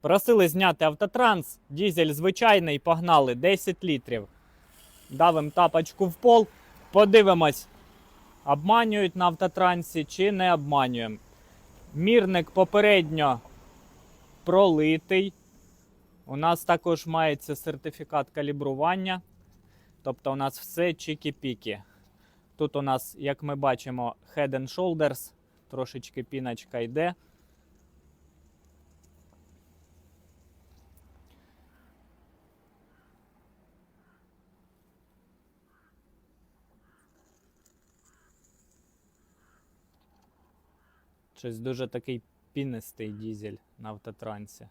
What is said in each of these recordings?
Просили зняти автотранс, дізель звичайний, погнали 10 літрів. Давим тапочку в пол, подивимось, обманюють на автотрансі чи не обманюємо. Мірник попередньо пролитий. У нас також мається сертифікат калібрування. Тобто у нас все чікі-піки. Тут у нас, як ми бачимо, Head and Shoulders, трошечки піночка йде. Щось дуже такий пінистий дізель на автотрансі.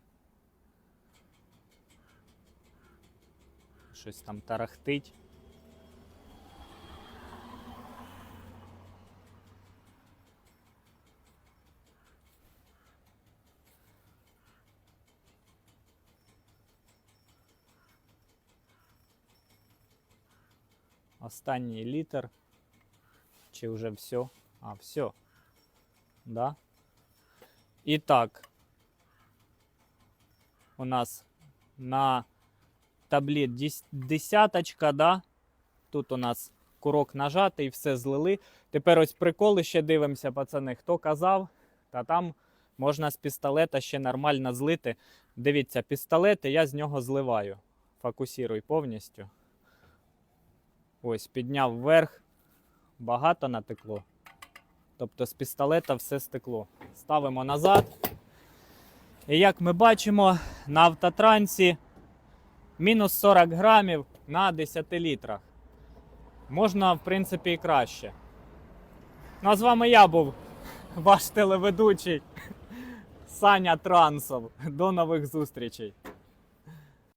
Щось там тарахтить. Останній літр. Чи вже все? А, все. Да? І так. У нас на таблі десяточка, да? Тут у нас курок нажатий, все злили. Тепер ось приколи ще дивимося, пацани. Хто казав, та там можна з пістолета ще нормально злити. Дивіться, пістолети я з нього зливаю. Фокусіруй повністю. Ось, підняв вверх. Багато натекло. Тобто з пістолета все стекло. Ставимо назад. І як ми бачимо, на автотрансі мінус 40 грамів на 10 літрах. Можна, в принципі, і краще. Ну а з вами я був, ваш телеведучий Саня Трансов. До нових зустрічей.